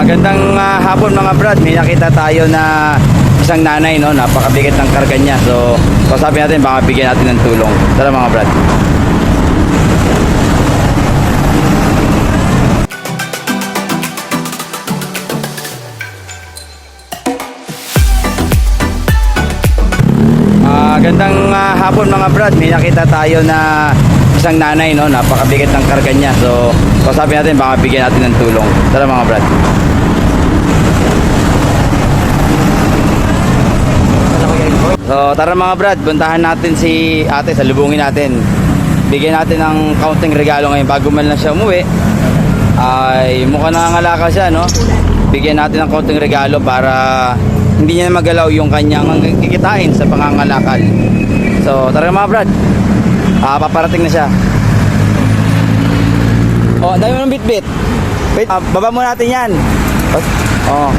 Magandang ah, hapon mga brad. May nakita tayo na isang nanay no, napakabigat ng karga niya. So, kausapin natin baka bigyan natin ng tulong. Tara mga brad. Magandang ah, hapon mga brad. May nakita tayo na isang nanay no, napakabigat ng karga niya. So, kausapin natin baka bigyan natin ng tulong. Tara mga brad. So tara mga brad, puntahan natin si ate, salubungin natin. Bigyan natin ng counting regalo ngayon bago man lang siya umuwi. Ay mukha nangangalaka siya, no? Bigyan natin ng counting regalo para hindi niya magalaw yung kanyang kikitain sa pangangalakal. So tara mga brad, ah, paparating na siya. Oh, dami mo ng bit-bit. Wait, ah, baba mo natin yan. Oh.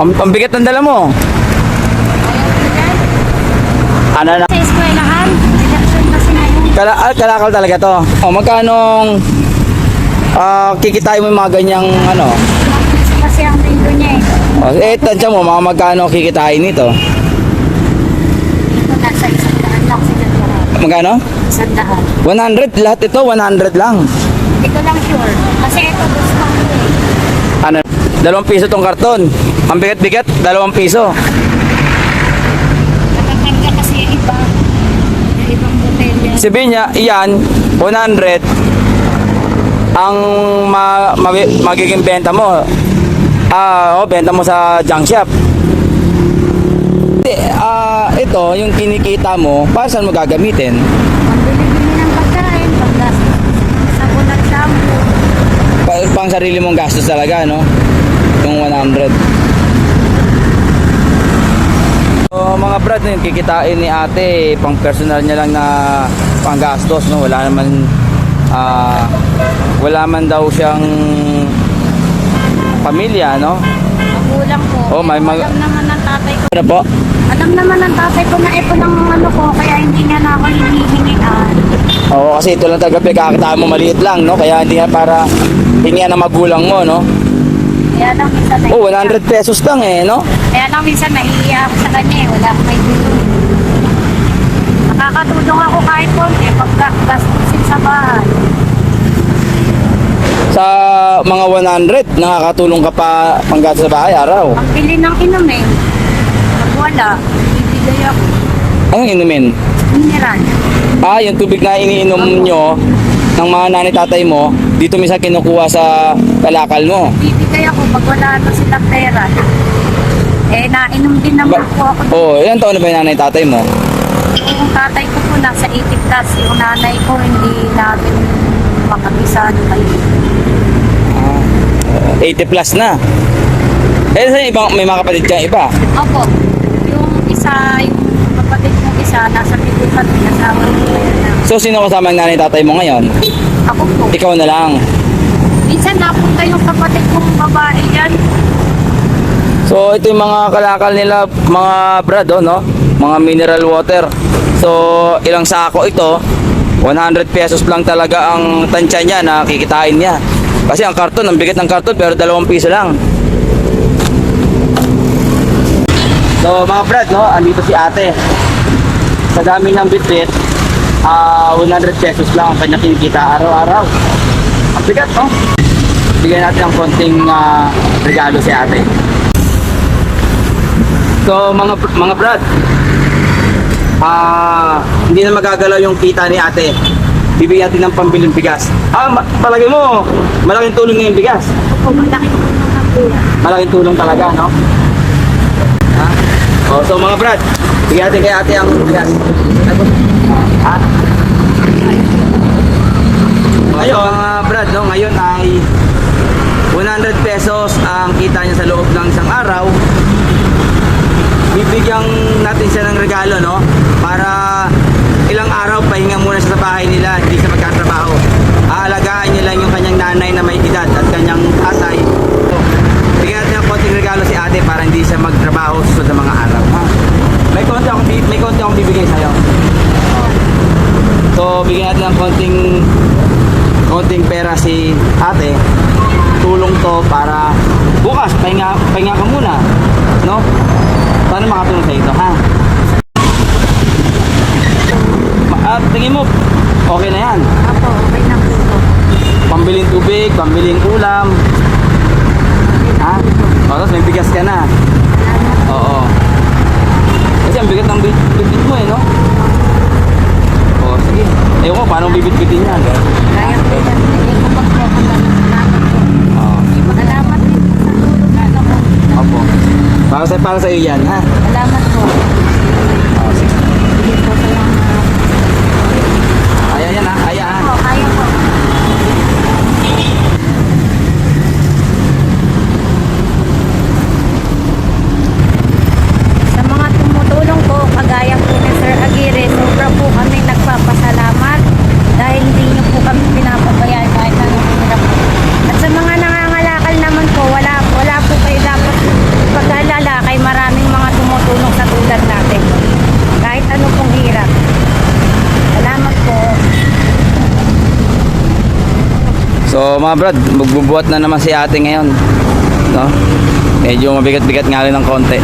Ang, ang bigat ng dala mo. Ano na? Sa eskwelahan, election kasi ngayon. Kala, ah, kalakal talaga to. O, magkanong ah, kikitain mo yung mga ganyang ano? Kasi ang lindo niya eh. O, eh, tansya mo, mga magkano kikitain nito? Ito nasa isang daan lang sila. Magkano? Isang daan. 100. Lahat ito, 100 lang. Ko lang sure. Kasi ito gusto ko eh. Ano? Dalawang piso tong karton. Ang bigat-bigat, dalawang piso. Nakakarga kasi yung iba. Yung ibang botelya. Sabihin niya, iyan, 100 ang ma, ma- magiging benta mo. Ah, oh, benta mo sa junk shop. Hindi, ah, ito, yung kinikita mo, para saan mo gagamitin? Pambili-bili ng pagkain, panggastos. Sabon at shampoo. Pa, pang sarili mong gastos talaga, no? Yung 100. So, mga brad, yung kikitain ni ate, pang personal niya lang na panggastos, no? Wala naman, ah, wala man daw siyang pamilya, no? Magulang ko. Oh, may mag- Alam naman ng tatay ko. Ano po? Alam naman ng tatay ko na ito ng ano ko, kaya hindi niya na ako hinihingian. Oo, kasi ito lang talaga pinagkakitaan mo maliit lang, no? Kaya hindi nga para hingihan ng magulang mo, no? Kaya lang minsan nahihiya. Oh, 100 pesos lang eh, no? Kaya lang minsan nahihiya ako sa kanya eh. Wala akong may tulong. Nakakatulong ako kahit konti pagka gastusin sa bahay. Sa mga 100, nakakatulong ka pa panggastos sa bahay araw. Ang bili ng inumin, pag wala, bibigay ako. Anong inumin? Mineral. Ah, yung tubig na iniinom nyo ng mga nanay tatay mo, dito minsan kinukuha sa kalakal mo. Bibigay ako pag wala na silang pera. Eh, nainom din naman Ba- po ako. Oh, ilan taon na ba yung nanay tatay mo? Yung tatay ko po nasa 80 plus. Yung nanay ko hindi namin makabisa ano kayo. 80 plus na. Eh, sa ibang, may mga kapatid kang iba. Opo. Yung isa, yung kapatid kong isa, nasa Pilipan, kasama ko na. So, sino kasama ang nanay tatay mo ngayon? Ako po. Ikaw na lang. Minsan napunta yung kapatid kong babae yan. So, ito yung mga kalakal nila, mga brad, oh, no? Mga mineral water. So, ilang sako ito, 100 pesos lang talaga ang tansya niya na kikitain niya. Kasi ang karton, ang bigat ng karton, pero dalawang piso lang. So, mga brad, no? Andito si ate. Sa dami ng bitbit, ah 100 pesos lang ang kanya kinikita araw-araw. Ang bigat, no? Bigyan natin ng konting ah, regalo si ate. So mga mga brad, ah hindi na magagalaw yung kita ni ate. Bibigyan natin ng pambiling bigas. Ah, palagi mo, malaking tulong yung bigas. Opo. Malaking tulong talaga, no? Oh, so mga brad, bigyan natin kay ate ang bigas. Ha? Mga brad, no, ngayon ay 100 pesos ang kita niya sa loob ng isang araw. Bibigyan natin siya ng regalo, no? Para ilang araw pahinga muna siya sa bahay nila, hindi siya magkatrabaho. Aalagaan niya lang yung kanyang nanay na may edad at kanyang tatay. So, bigyan natin ng konting regalo si ate para hindi susunod na mga araw. Ha? May konti akong, may konti akong bibigay sa'yo. So, bigyan natin ng konting konting pera si ate. Tulong to para bukas, pahinga, pahinga ka muna. No? Paano makatulong sa ito, ha? At tingin mo, okay na yan. Apo, okay na po po. Pambiling tubig, pambiling ulam. Ha? O, tapos may bigas ka na. Salamat. Oo. Kasi ang bigat ng bit- bitbit mo eh, no? O, sige. Ewan ko, paano bibit-bitin yan? Kaya po yan. Hindi ko ako salamat din sa tulong na po. Opo. Para sa, para sa iyo yan, ha? Salamat po. Oo, sige. Sige po, salamat. Aya yan, ha? Aya, ha? Po, kaya po. Sa mga tumutulong po, kagaya po ni Sir Aguirre, sobra po kami nagpapasalamat dahil hindi niyo po kami pinapabayaan kahit anong hirap. At sa mga nangangalakal naman po, wala, wala po kayo dapat pag-alala kay maraming mga tumutulong sa tulad natin. Kahit ano pong hirap. Salamat po. So, mga brad, magbubuhat na naman si ate ngayon. No? Medyo mabigat-bigat nga rin ng konti.